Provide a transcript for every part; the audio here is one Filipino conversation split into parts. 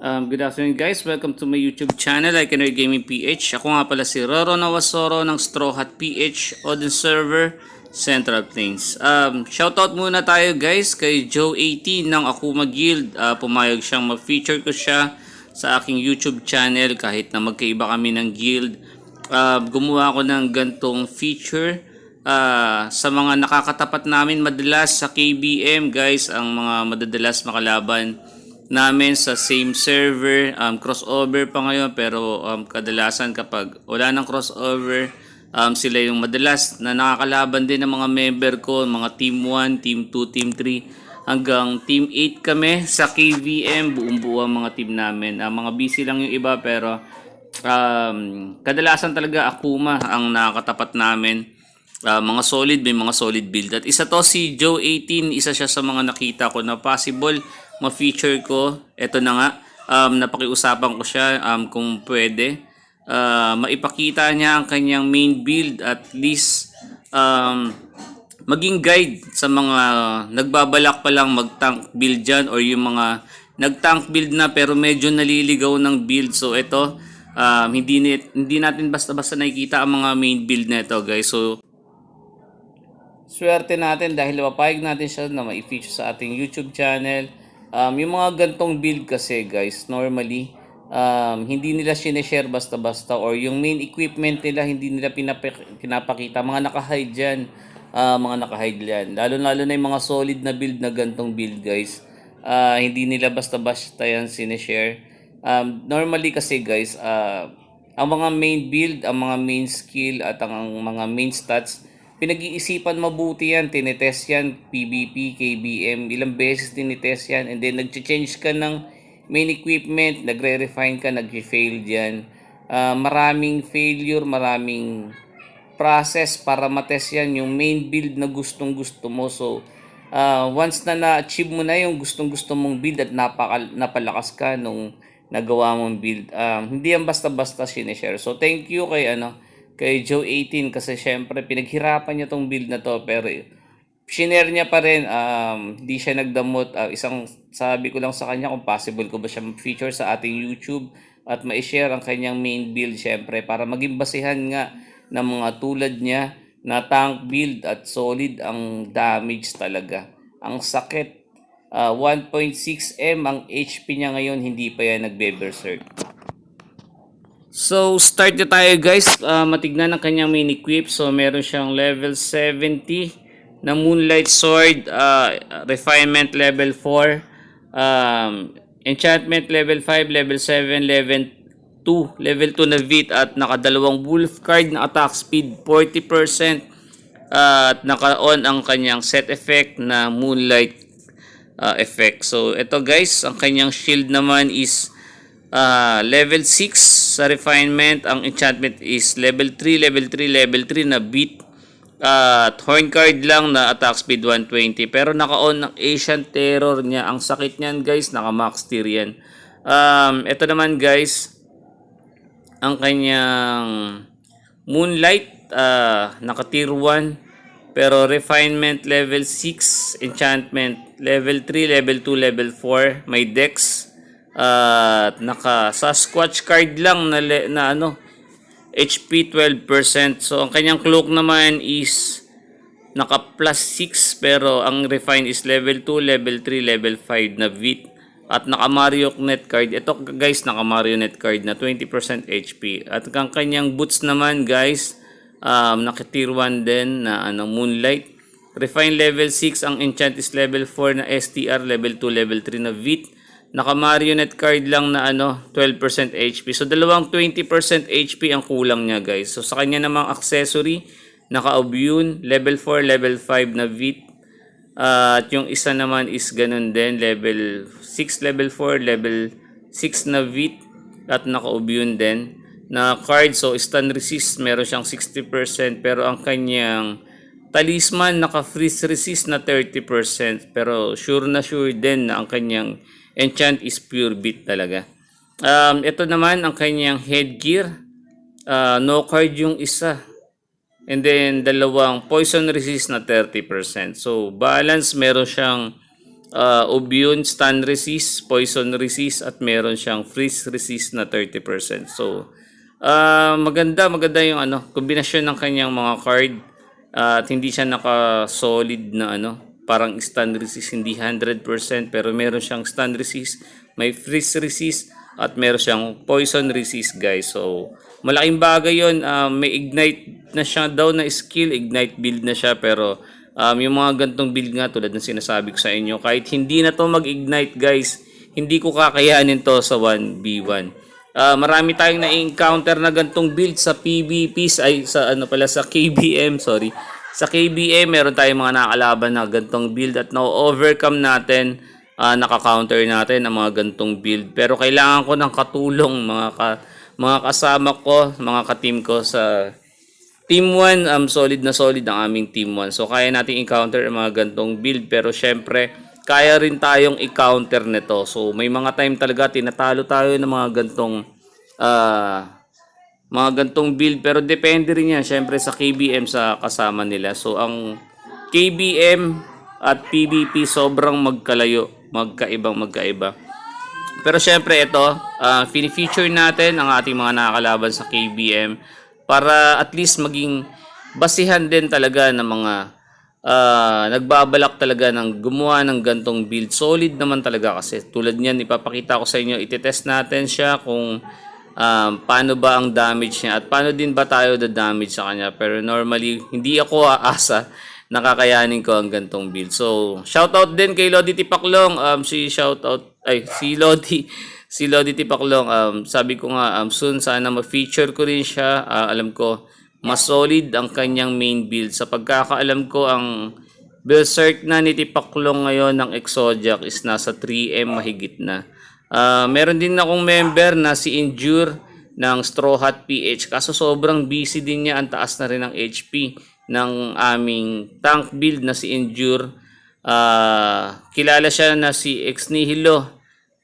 Um, good afternoon guys, welcome to my YouTube channel, I Can Gaming PH. Ako nga pala si Roro Nawasoro ng Straw Hat PH, Odin Server, Central Plains. Um, shoutout muna tayo guys kay Joe18 ng Akuma Guild. Uh, pumayag siyang ma-feature ko siya sa aking YouTube channel kahit na magkaiba kami ng guild. Uh, gumawa ako ng gantong feature uh, sa mga nakakatapat namin madalas sa KBM guys, ang mga madadalas makalaban namin sa same server, um, crossover pa ngayon pero um, kadalasan kapag wala ng crossover, um, sila yung madalas na nakakalaban din ng mga member ko, mga team 1, team 2, team 3 hanggang team 8 kami sa KVM, buong buo ang mga team namin. Uh, mga busy lang yung iba pero um, kadalasan talaga Akuma ang nakakatapat namin. Uh, mga solid, may mga solid build. At isa to si Joe 18, isa siya sa mga nakita ko na possible ma-feature ko. Ito na nga, um, napakiusapan ko siya um, kung pwede. Uh, maipakita niya ang kanyang main build at least um, maging guide sa mga nagbabalak pa lang mag-tank build dyan or yung mga nag-tank build na pero medyo naliligaw ng build. So ito, um, hindi, hindi natin basta-basta nakikita ang mga main build na ito guys. So swerte natin dahil mapayag natin siya na ma-feature sa ating YouTube channel. Um, yung mga gantong build kasi guys, normally, um, hindi nila sineshare basta-basta or yung main equipment nila hindi nila pinap- pinapakita. Mga naka-hide dyan. Uh, mga naka-hide yan. Lalo-lalo na yung mga solid na build na gantong build guys. Uh, hindi nila basta-basta yan sineshare. Um, normally kasi guys, uh, ang mga main build, ang mga main skill at ang mga main stats, pinag-iisipan mabuti yan, tinetest yan, PBP, KBM, ilang beses tinetest yan, and then nag-change ka ng main equipment, nagre-refine ka, nag-fail yan. Uh, maraming failure, maraming process para matest yan, yung main build na gustong gusto mo. So, uh, once na na-achieve mo na yung gustong gusto mong build at napaka, napalakas ka nung nagawa mong build, um, hindi yan basta-basta sinishare. So, thank you kay ano, kay Joe 18 kasi syempre pinaghirapan niya tong build na to pero shinare niya pa rin um, hindi siya nagdamot. Uh, isang sabi ko lang sa kanya kung possible ko ba siya feature sa ating YouTube at ma-share ang kanyang main build syempre para maging basihan nga ng mga tulad niya na tank build at solid ang damage talaga. Ang sakit uh, 1.6M ang HP niya ngayon hindi pa yan nagbe-berserk So, start na tayo guys. Uh, matignan ang kanyang main equip. So, meron siyang level 70 na Moonlight Sword, uh, Refinement level 4, um, Enchantment level 5, level 7, level 2, level 2 na Vit at nakadalawang Wolf card na attack speed 40% uh, at naka-on ang kanyang set effect na Moonlight uh, effect. So, ito guys, ang kanyang shield naman is uh, level 6 sa refinement ang enchantment is level 3 level 3 level 3 na beat at uh, horn card lang na attack speed 120 pero naka-on ng Asian Terror niya. Ang sakit niyan guys naka max tier yan. Um, ito naman guys ang kanyang Moonlight uh, naka tier 1 pero refinement level 6 enchantment level 3 level 2 level 4 may dex at naka Sasquatch card lang na, na ano HP 12%. So ang kanyang cloak naman is naka plus 6 pero ang refine is level 2, level 3, level 5 na Vit. At naka Marionette card. Ito guys naka Marionette card na 20% HP. At ang kanyang boots naman guys um, naka tier 1 din na ano, Moonlight. Refine level 6 ang enchant is level 4 na STR, level 2, level 3 na Vit naka marionette card lang na ano 12% HP. So dalawang 20% HP ang kulang niya guys. So sa kanya namang accessory naka Obune level 4, level 5 na Vit. Uh, at yung isa naman is ganun din level 6, level 4, level 6 na Vit at naka Obune din na card. So stun resist meron siyang 60% pero ang kanyang talisman naka freeze resist na 30% pero sure na sure din na ang kanyang enchant is pure beat talaga. Um, ito naman ang kanyang headgear. Uh, no card yung isa. And then dalawang poison resist na 30%. So balance meron siyang uh, Obion stun resist, poison resist at meron siyang freeze resist na 30%. So uh, maganda maganda yung ano kombinasyon ng kanyang mga card uh, at hindi siya naka-solid na ano parang stun resist hindi 100% pero meron siyang stun resist, may freeze resist at meron siyang poison resist guys. So malaking bagay 'yon. Uh, may ignite na siya daw na skill, ignite build na siya pero um, yung mga gantong build nga tulad ng sinasabi ko sa inyo kahit hindi na to mag-ignite guys hindi ko kakayanin to sa 1v1 Ah, marami tayong na-encounter na gantong build sa PvPs ay sa ano pala sa KBM sorry sa KBM meron tayong mga nakalaban na gantong build at na-overcome natin ah, naka-counter natin ang mga gantong build pero kailangan ko ng katulong mga ka, mga kasama ko mga ka-team ko sa Team 1, um, solid na solid ang aming Team 1. So, kaya natin encounter ang mga gantong build. Pero, syempre, kaya rin tayong i-counter nito. So, may mga time talaga, tinatalo tayo ng mga gantong ah mga gantong build. Pero, depende rin yan, syempre, sa KBM sa kasama nila. So, ang KBM at PvP sobrang magkalayo. Magkaibang magkaiba. Pero syempre ito, uh, feature natin ang ating mga nakakalaban sa KBM para at least maging basihan din talaga ng mga uh, nagbabalak talaga ng gumawa ng gantong build. Solid naman talaga kasi tulad niyan ipapakita ko sa inyo, itetest natin siya kung um, paano ba ang damage niya at paano din ba tayo the damage sa kanya. Pero normally, hindi ako aasa nakakayanin ko ang gantong build. So, shoutout din kay Lodi Tipaklong. Um, si shoutout, ay, si Lodi si Lodi Tipaklong, um, sabi ko nga, um, soon sana ma-feature ko rin siya. Uh, alam ko, mas solid ang kanyang main build. Sa pagkakaalam ko, ang Berserk na ni Tipaklong ngayon ng Exodiac is nasa 3M mahigit na. Uh, meron din akong member na si Endure ng Straw Hat PH. Kaso sobrang busy din niya. Ang taas na rin ng HP ng aming tank build na si Endure. Uh, kilala siya na si Ex Nihilo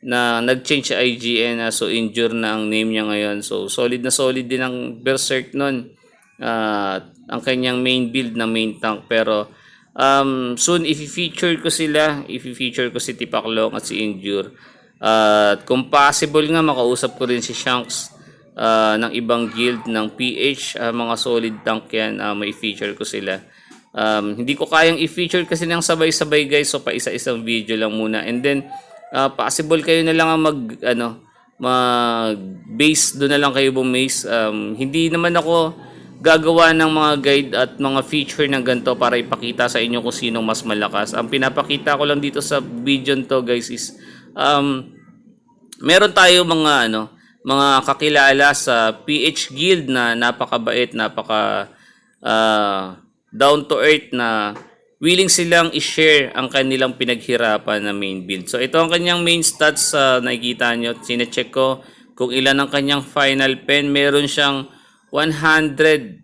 na nag-change sa IGN na so injure na ang name niya ngayon. So solid na solid din ang Berserk nun. Uh, ang kanyang main build na main tank pero um, soon i-feature ko sila, i-feature ko si Tipaklong at si Injure. At kung possible nga makausap ko rin si Shanks uh, ng ibang guild ng PH, uh, mga solid tank yan, uh, may feature ko sila. Um, hindi ko kayang i-feature kasi ng sabay-sabay guys. So pa isa-isang video lang muna. And then uh, possible kayo na lang ang mag ano mag base doon na lang kayo bumace um, hindi naman ako gagawa ng mga guide at mga feature ng ganito para ipakita sa inyo kung sino mas malakas. Ang pinapakita ko lang dito sa video to guys is um, meron tayo mga ano mga kakilala sa PH Guild na napakabait napaka uh, down to earth na willing silang i-share ang kanilang pinaghirapan na main build. So ito ang kanyang main stats sa uh, nakikita nyo. Sinecheck ko kung ilan ang kanyang final pen. Meron siyang 100%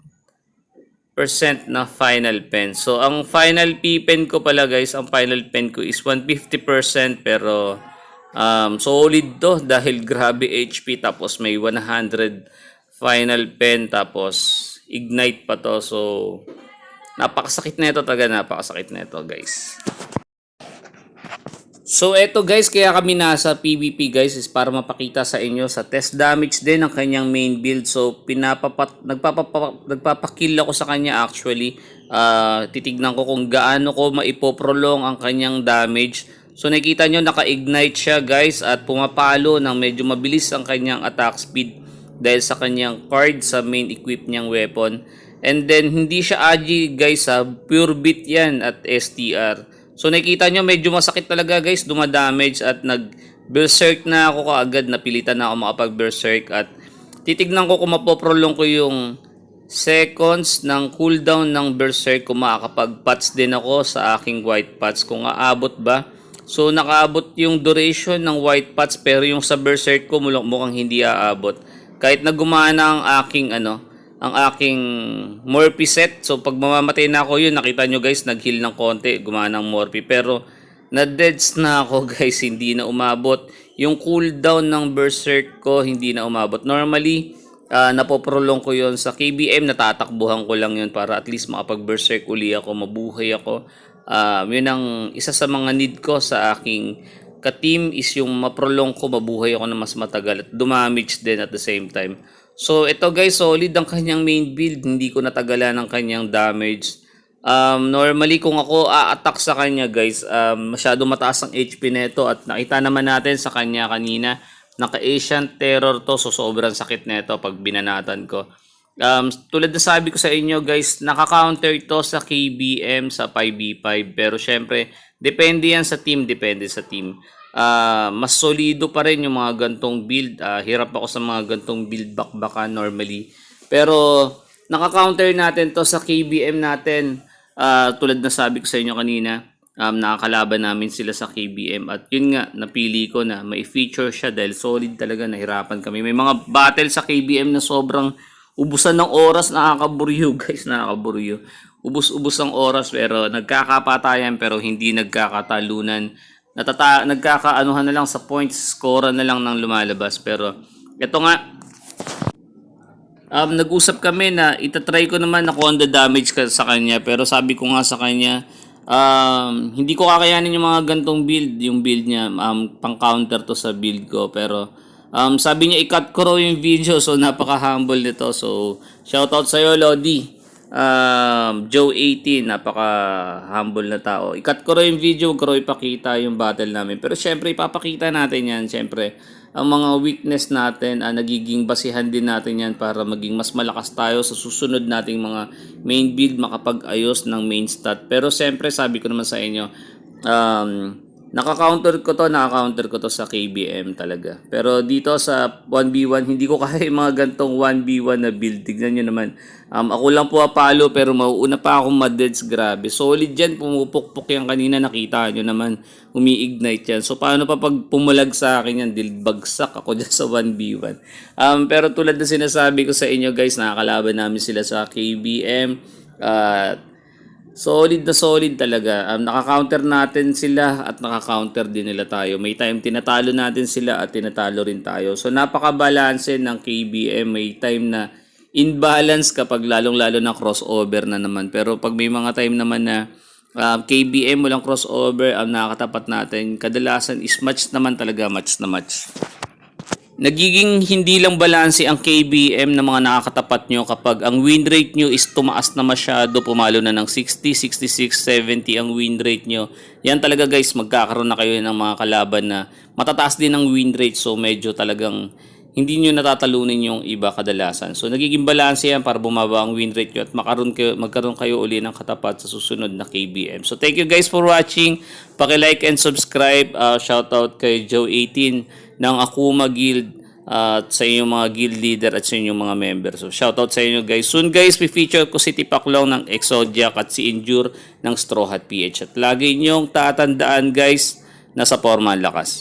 na final pen. So ang final P-pen ko pala guys, ang final pen ko is 150% pero um, solid to dahil grabe HP tapos may 100 final pen tapos ignite pa to. So Napakasakit na ito talaga, napakasakit na ito guys. So eto guys, kaya kami nasa PvP guys is para mapakita sa inyo sa test damage din ng kanyang main build. So pinapapat nagpapapa, nagpapakill ako sa kanya actually. Uh, titignan ko kung gaano ko maipoprolong ang kanyang damage. So nakita nyo naka-ignite siya guys at pumapalo ng medyo mabilis ang kanyang attack speed dahil sa kanyang card sa main equip niyang weapon. And then, hindi siya AG guys ha. Pure bit yan at STR. So, nakikita nyo, medyo masakit talaga guys. Dumadamage at nag-berserk na ako kaagad. Napilitan na ako makapag-berserk. At titignan ko kung mapoprolong ko yung seconds ng cooldown ng berserk. Kung makakapag-pats din ako sa aking white pats. Kung aabot ba. So, nakaabot yung duration ng white pats. Pero yung sa berserk ko mukhang hindi aabot. Kahit na gumana ang aking ano, ang aking Morphe set. So pag mamamatay na ako yun, nakita nyo guys, nag-heal ng konti, gumana ng Morphe. Pero na-deads na ako guys, hindi na umabot. Yung cooldown ng Berserk ko, hindi na umabot. Normally, uh, napoprolong ko yon sa KBM, natatakbuhan ko lang yun para at least makapag-berserk uli ako, mabuhay ako. Um, yun ang isa sa mga need ko sa aking ka-team is yung maprolong ko, mabuhay ako na mas matagal at dumamage din at the same time. So ito guys, solid ang kanyang main build, hindi ko natagalan ng kanyang damage. Um, normally kung ako a-attack sa kanya guys, um, masyado mataas ang HP nito at nakita naman natin sa kanya kanina, naka-Asian Terror to so sobrang sakit nito pag binanatan ko. Um, tulad na sabi ko sa inyo guys, naka-counter to sa KBM sa 5v5 pero syempre depende yan sa team, depende sa team. Ah, mas solido pa rin yung mga gantong build. Ah, hirap ako sa mga gantong build bakbakan normally. Pero naka-counter natin to sa KBM natin. Ah, tulad na sabi ko sa inyo kanina, um, nakakalaban namin sila sa KBM at yun nga, napili ko na may feature siya dahil solid talaga, nahirapan kami. May mga battle sa KBM na sobrang ubusan ng oras, nakakaburyo guys, nakakaburyo. Ubus-ubus ang oras pero nagkakapatayan pero hindi nagkakatalunan. Natata nagkakaanuhan na lang sa points, score na lang ng lumalabas pero ito nga um, nag-usap kami na itatry ko naman ako on the damage sa kanya pero sabi ko nga sa kanya um, hindi ko kakayanin yung mga gantong build yung build niya um, pang counter to sa build ko pero um, sabi niya i-cut ko raw yung video so napaka humble nito. So shoutout sa'yo Lodi. Um, Joe 18 napaka humble na tao. I-cut ko raw yung video ko raw ipakita yung battle namin. Pero syempre ipapakita natin yan. Syempre ang mga weakness natin, ah, nagiging basihan din natin yan para maging mas malakas tayo sa susunod nating mga main build, makapag-ayos ng main stat. Pero siyempre, sabi ko naman sa inyo, um, naka-counter ko to, naka-counter ko to sa KBM talaga. Pero dito sa 1v1, hindi ko kaya yung mga gantong 1v1 na build. Tignan nyo naman. Um, ako lang po apalo pero mauuna pa akong madeds. Grabe. Solid yan. Pumupukpok yan kanina. Nakita nyo naman. Umi-ignite yan. So paano pa pag pumulag sa akin yan? Dil bagsak ako dyan sa 1v1. Um, pero tulad na sinasabi ko sa inyo guys, nakakalaban namin sila sa KBM. Uh, solid na solid talaga. Um, naka-counter natin sila at naka-counter din nila tayo. May time tinatalo natin sila at tinatalo rin tayo. So napaka-balanse ng KBM. May time na imbalance kapag lalong-lalo na crossover na naman. Pero pag may mga time naman na uh, KBM walang crossover, ang nakakatapat natin, kadalasan is match naman talaga, match na match. Nagiging hindi lang balanse ang KBM ng mga nakakatapat nyo kapag ang win rate nyo is tumaas na masyado, pumalo na ng 60, 66, 70 ang win rate nyo. Yan talaga guys, magkakaroon na kayo ng mga kalaban na matataas din ang win rate so medyo talagang hindi nyo natatalunin yung iba kadalasan. So nagiging balanse yan para bumaba ang win rate nyo at magkaroon kayo, magkaroon kayo uli ng katapat sa susunod na KBM. So thank you guys for watching. Paki-like and subscribe. Uh, shoutout kay Joe18 ng Akuma Guild uh, at sa inyong mga guild leader at sa inyong mga member. So shoutout sa inyo guys. Soon guys, we-feature ko si Tipaklong ng Exodiac at si Endure ng Straw Hat PH. At lagi nyong tatandaan guys, nasa forma lakas.